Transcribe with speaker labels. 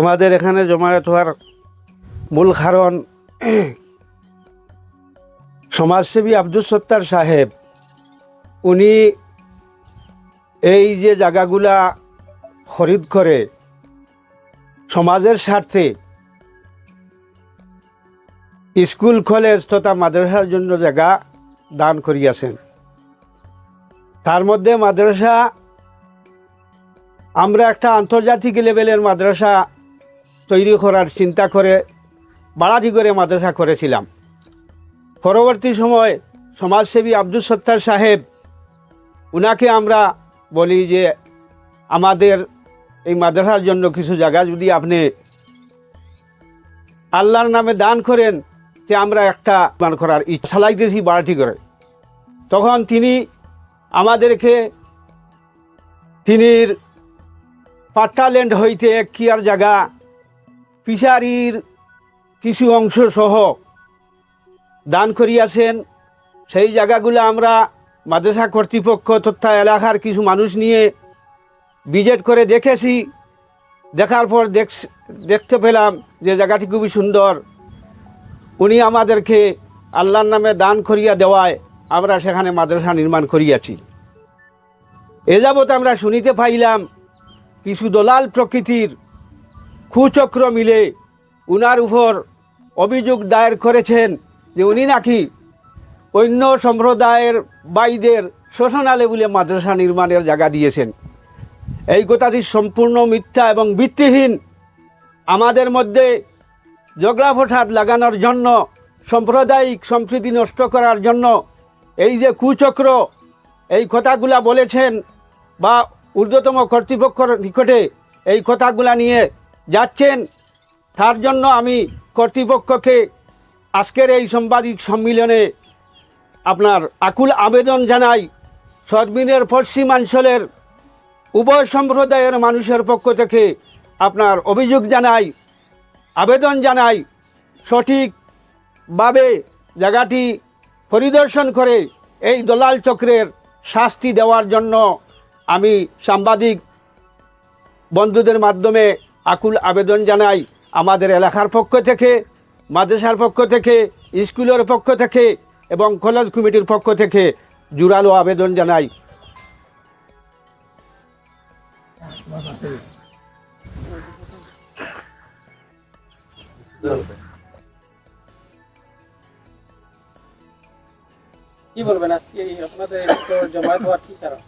Speaker 1: আমাদের এখানে জমায়েত হওয়ার মূল কারণ সমাজসেবী আব্দুল সত্তার সাহেব, উনি এই যে জায়গাগুলা খরিদ করে সমাজের স্বার্থে স্কুল, কলেজ তথা মাদ্রাসার জন্য জায়গা দান করিয়াছেন। তার মধ্যে মাদ্রাসা, আমরা একটা আন্তর্জাতিক লেভেলের মাদ্রাসা তৈরি করার চিন্তা করে বাড়াটি করে মাদ্রাসা করেছিলাম। পরবর্তী সময় সমাজসেবী আব্দুল সত্তার সাহেব, উনাকে আমরা বলি যে, আমাদের এই মাদ্রাসার জন্য কিছু জায়গা যদি আপনি আল্লাহর নামে দান করেন, তে আমরা একটা দান করার ইচ্ছা লাগতেছি বাড়াটি করে। তখন তিনি আমাদেরকে তিনির পাট্টাল্যান্ড হইতে এক কিয়ার জায়গা ফিশারির কিছু অংশ সহ দান করিয়াছেন। সেই জায়গাগুলো আমরা মাদ্রাসা কর্তৃপক্ষ তথা এলাকার কিছু মানুষ নিয়ে ভিজিট করে দেখেছি। দেখার পর দেখ দেখতে পেলাম যে জায়গাটি খুবই সুন্দর। উনি আমাদেরকে আল্লাহর নামে দান করিয়া দেওয়ায় আমরা সেখানে মাদ্রাসা নির্মাণ করিয়াছি। এ যাবৎ আমরা শুনিতে পাইলাম, কিছু দলাল প্রকৃতির কুচক্র মিলে উনার উপর অভিযোগ দায়ের করেছেন যে উনি নাকি অন্য সম্প্রদায়ের বাইদের শোষণালে বলে মাদ্রাসা নির্মাণের জায়গা দিয়েছেন। এই কথাটি সম্পূর্ণ মিথ্যা এবং ভিত্তিহীন। আমাদের মধ্যে ঝগড়া ফোটাত লাগানোর জন্য, সাম্প্রদায়িক সম্প্রীতি নষ্ট করার জন্য এই যে কুচক্র, এই কথাগুলা বলেছেন বা ঊর্ধ্বতম কর্তৃপক্ষর নিকটে এই কথাগুলা নিয়ে যাচ্ছেন, তার জন্য আমি কর্তৃপক্ষকে আজকের এই সাংবাদিক সম্মিলনে আপনার আকুল আবেদন জানাই। সরবিনের পশ্চিমাঞ্চলের উভয় সম্প্রদায়ের মানুষের পক্ষ থেকে আপনার অভিযোগ জানাই, আবেদন জানাই। সঠিকভাবে জায়গাটি পরিদর্শন করে এই দলাল চক্রের শাস্তি দেওয়ার জন্য আমি সাংবাদিক বন্ধুদের মাধ্যমে আকুল আবেদন জানাই আমাদের এলাকার পক্ষ থেকে, মাদ্রাসার পক্ষ থেকে, স্কুলের পক্ষ থেকে এবং কলেজ কমিটির পক্ষ থেকে জোরালো আবেদন জানাই।
Speaker 2: কি বলবেন আজকে আপনাদের তো জমায়েত হওয়ার কি কারণ?